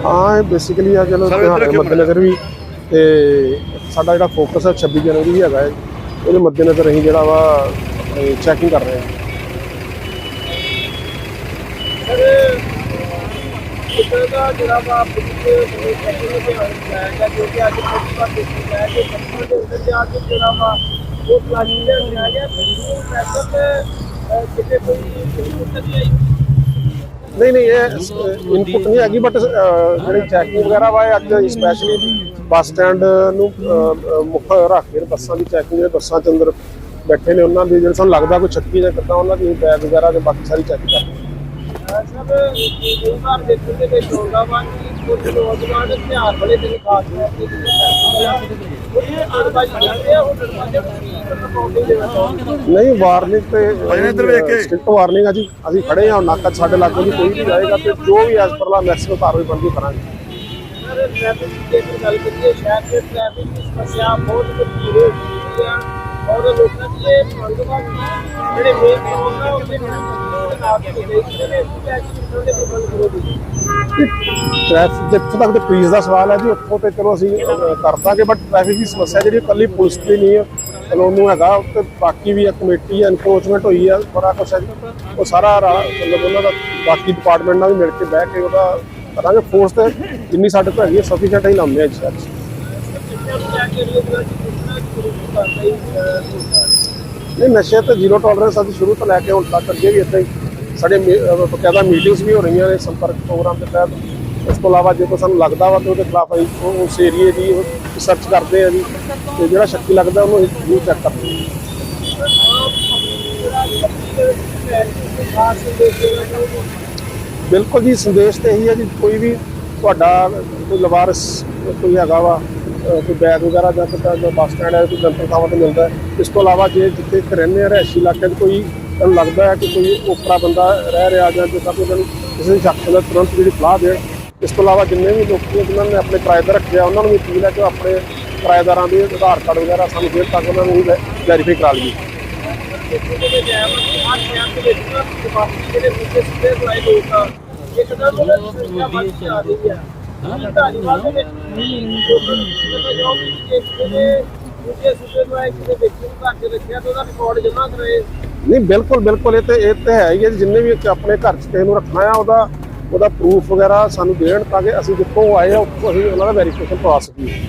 ਇਹ ਬੇਸਿਕਲੀ ਆ ਚਲੋ ਮੱਦੇਨਜ਼ਰ ਵੀ ਤੇ ਸਾਡਾ ਜਿਹੜਾ ਫੋਕਸ ਹੈ 26 ਜਨਵਰੀ ਵੀ ਹੈਗਾ ਹੈ ਉਹਦੇ ਮੱਦੇਨਜ਼ਰ ਅਸੀਂ ਜਿਹੜਾ ਵਾ ਚੈਕਿੰਗ ਕਰ ਰਹੇ ਹਾਂ। ਦਾ ਜਿਹੜਾ ਵਾ ਪੁਲਿਸ ਦੇ ਸੈਕਟਰ ਦੇ ਧਿਆਨ ਜਾਏਗਾ ਜੋ ਕਿ ਅੱਜ ਪੁਲਿਸ ਦਾ ਕਿ ਕੰਪਨੀ ਦੇ ਅੰਦਰ ਜਾ ਕੇ ਜਿਹੜਾ ਵਾ ਉਹ ਪਲਾਨਿੰਗ ਦੇ ਲਿਆ ਗਿਆ ਬਿਲਕੁਲ ਤੇ ਕਿਤੇ ਕੋਈ ਦਿੱਕਤ ਨਹੀਂ ਆਈ? ਨਹੀਂ ਨਹੀਂ ਇਹ ਇਨਪੁਟ ਨਹੀਂ ਹੈਗੀ ਬਟ ਜਿਹੜੀ ਚੈਕਿੰਗ ਵਗੈਰਾ ਵਾ ਇਹ ਅੱਜ ਸਪੈਸ਼ਲੀ ਬੱਸ ਸਟੈਂਡ ਨੂੰ ਮੁੱਖ ਰੱਖ ਕੇ ਬੱਸਾਂ ਦੀ ਚੈਕਿੰਗ ਜਿਹੜੇ ਬੱਸਾਂ ਚ ਅੰਦਰ ਬੈਠੇ ਨੇ ਉਹਨਾਂ ਦੀ ਜਿਹੜੇ ਸਾਨੂੰ ਲੱਗਦਾ ਕੋਈ ਛੱਤੀ ਜਾਂ ਕਿੱਦਾਂ ਉਹਨਾਂ ਦੀ ਬੈਗ ਵਗੈਰਾ ਤੇ ਬਾਕੀ ਸਾਰੀ ਚੈੱਕ ਕਰ। ਸਭ ਕਈ ਵਾਰ ਦੇਖਣ ਦੇ ਵਿੱਚ ਹੁੰਦਾ ਵਾ ਕਿ ਕੁਝ ਨੌਜਵਾਨ ਹਥਿਆਰ ਵਾਲੇ ਦਿਨ ਖਾਸ ਜਿਹੜੇ ਆ ਨਹੀਂ ਵਾਰਨਿੰਗ ਤੇ ਭਾਈ ਇੱਧਰ ਵੇਖ ਕੇ। ਸਟ੍ਰਿਕਟ ਵਾਰਨਿੰਗ ਆ ਜੀ। ਅਸੀਂ ਖੜੇ ਹਾਂ ਨਾਕਾ ਸਾਡੇ ਲਾਗੇ ਦੀ ਕੋਈ ਵੀ ਜਾਏਗਾ ਤੇ ਜੋ ਵੀ ਐਸ ਪਰਲਾ ਮੈਕਸਿਮਮ ਕਾਰਵਾਈ ਬਣਦੀ ਕਰਾਂਗੇ। ਸਰ ਟ੍ਰੈਫਿਕ ਦੀ ਜੇਕਰ ਗੱਲ ਕਰੀਏ ਸ਼ਹਿਰ ਦੇ ਟ੍ਰੈਫਿਕ ਦੀ ਸਮੱਸਿਆ ਬਹੁਤ ਗੰਭੀਰ ਹੋ। ਚੁੱਕੀ ਆ ਔਰ ਲੋਕਾਂ ਦੀ ਇਹ ਮੰਗ ਵਾ ਕਿ ਜਿਹੜੇ ਮੇਨ ਰੋਡ ਆ ਉਹਦੇ ਨਾਲ ਦੇ ਟ੍ਰੈਫਿਕ ਜਿੱਥੋਂ ਤੱਕ ਤੇ ਪੁਲਿਸ ਦਾ ਸਵਾਲ ਹੈ ਜੀ ਉੱਥੋਂ ਤੇ ਚਲੋ ਅਸੀਂ ਅਹ, ਕਰ ਦਾਂਗੇ ਬਟ ਟ੍ਰੈਫਿਕ ਦੀ ਸਮੱਸਿਆ ਜਿਹੜੀ ਇਕੱਲੀ ਪੁਲਿਸ ਦੀ ਨਹੀਂ ਹੈ ਉਹਨੂੰ ਹੈਗਾ ਤੇ ਬਾਕੀ ਵੀ ਆ ਕਮੇਟੀ ਐਨਕਰੋਚਮੈਂਟ ਹੋਈ ਆ ਬੜਾ ਕੁਛ ਹੈ ਉਹ ਸਾਰਾ ਮਤਲਬ ਉਹਨਾਂ ਦਾ ਬਾਕੀ ਡਿਪਾਰਟਮੈਂਟ ਨਾਲ ਵੀ ਮਿਲ ਕੇ ਬਹਿ ਕੇ ਉਹਦਾ ਕਰਾਂਗੇ। ਫੋਰਸ ਤੇ ਜਿੰਨੀ ਸਾਡੇ ਕੋਲ ਹੈਗੀ ਹੈ ਸਫੀਸ਼ੀਐਂਟ ਹੀ ਲਾਉਂਦੇ ਆ ਜੀ। ਅੱਜ ਬੱਚਿਆਂ ਨਹੀਂ ਨਸ਼ੇ ਤੇ ਜ਼ੀਰੋ ਟੋਲਰੈਂਸ ਅਸੀਂ ਸ਼ੁਰੂ ਤੋਂ ਲੈ ਕੇ ਹੁਣ ਤੱਕ ਅੱਗੇ ਵੀ ਇਦਾਂ ਹੀ ਸਾਡੇ ਬਕਾਇਦਾ ਮੀਟਿੰਗਸ ਵੀ ਹੋ ਰਹੀਆਂ ਨੇ ਸੰਪਰਕ ਪ੍ਰੋਗਰਾਮ ਦੇ ਤਹਿਤ। ਇਸ ਤੋਂ ਇਲਾਵਾ ਜੇ ਕੋਈ ਸਾਨੂੰ ਲੱਗਦਾ ਵਾ ਤੇ ਉਹਦੇ ਖਿਲਾਫ ਅਸੀਂ ਉਸ ਏਰੀਏ ਦੀ ਰਿਸਰਚ ਕਰਦੇ ਆ ਜੀ। ਤੇ ਜਿਹੜਾ ਸ਼ੱਕੀ ਲੱਗਦਾ ਉਹਨੂੰ ਅਸੀਂ ਜ਼ਰੂਰ ਚੈੱਕ ਕਰਦੇ ਹਾਂ ਬਿਲਕੁਲ ਜੀ, ਸੰਦੇਸ਼ ਤੇ ਇਹੀ ਹੈ ਜੀ, ਕੋਈ ਵੀ ਤੁਹਾਡਾ ਕੋਈ ਲਵਾਰਸ ਕੋਈ ਹੈਗਾ ਵਾ ਕੋਈ ਬੈਗ ਵਗੈਰਾ ਜਾਂ ਜੋ ਬੱਸ ਸਟੈਂਡ ਹੈ ਕੋਈ ਜਨਤਕ ਥਾਵਾਂ ਤੇ ਮਿਲਦਾ ਹੈ। ਇਸ ਤੋਂ ਇਲਾਵਾ ਜੇ ਜਿੱਥੇ ਇੱਥੇ ਰਹਿੰਦੇ ਆ ਰਿਹਾਇਸ਼ੀ ਇਲਾਕੇ 'ਚ ਕੋਈ ਤੁਹਾਨੂੰ ਲੱਗਦਾ ਹੈ ਕਿ ਕੋਈ ਓਪਰਾ ਬੰਦਾ ਰਹਿ ਰਿਹਾ ਜਾਂ ਜਿੱਦਾਂ ਕੋਈ ਉਹਨਾਂ ਨੂੰ ਕਿਸੇ ਦੀ ਸ਼ੱਕ ਦਾ ਤੁਰੰਤ ਜਿਹੜੀ ਸਲਾਹ ਦੇਣ। ਇਸ ਤੋਂ ਇਲਾਵਾ ਜਿੰਨੇ ਵੀ ਲੋਕੀ ਜਿਨ੍ਹਾਂ ਨੇ ਆਪਣੇ ਕਿਰਾਏਦਾਰ ਰੱਖੇ ਆ ਉਹਨਾਂ ਨੂੰ ਵੀ ਅਪੀਲ ਹੈ ਕਿ ਉਹ ਆਪਣੇ ਕਿਰਾਏਦਾਰਾਂ ਦੇ ਆਧਾਰ ਕਾਰਡ ਵਗੈਰਾ ਸਾਨੂੰ ਦੇਣ ਤਾਂ ਕਿ ਉਹਨਾਂ ਨੂੰ ਵੈਰੀਫਾਈ ਕਰਾ ਲਈਏ। ਜਿਹੜੇ ਦੇ ਨਾ ਮੁੱਦੇ ਸਿੱਧੇ ਲਾਏ ਲੋਕ ਆ ਇੱਕਦਮ ਉਹਨਾਂ ਦੀ ਸੰਖਿਆ ਵੱਧ ਆ ਰਹੀ ਆ ਧਾਰੀਵਾਲ ਦੇ ਵਿੱਚ ਲੋਕਾਂ ਨੂੰ ਪਤਾ ਕਿਸੇ ਵਿਅਕਤੀ ਨੂੰ ਘਰ 'ਚ ਰੱਖਿਆ ਤਾਂ ਉਹਦਾ ਰਿਕਾਰਡ ਜਮ੍ਹਾਂ ਕਰਾਏ ਨਹੀਂ ਬਿਲਕੁਲ ਬਿਲਕੁਲ ਇਹ ਤੇ ਇਹ ਤੇ ਹੈ ਹੀ ਹੈ ਜੀ, ਜਿੰਨੇ ਵੀ ਆਪਣੇ ਘਰ 'ਚ ਕਿਸੇ ਨੂੰ ਰੱਖਣਾ ਆ ਉਹਦਾ ਉਹਦਾ ਪ੍ਰੂਫ ਵਗੈਰਾ ਸਾਨੂੰ ਦੇਣ ਤਾਂ ਕਿ ਅਸੀਂ ਜਿੱਥੋਂ ਆਏ ਆ ਉੱਥੋਂ ਅਸੀਂ ਉਹਨਾਂ ਦਾ ਵੈਰੀਫਿਕੇਸ਼ਨ ਕਰਵਾ ਸਕੀਏ।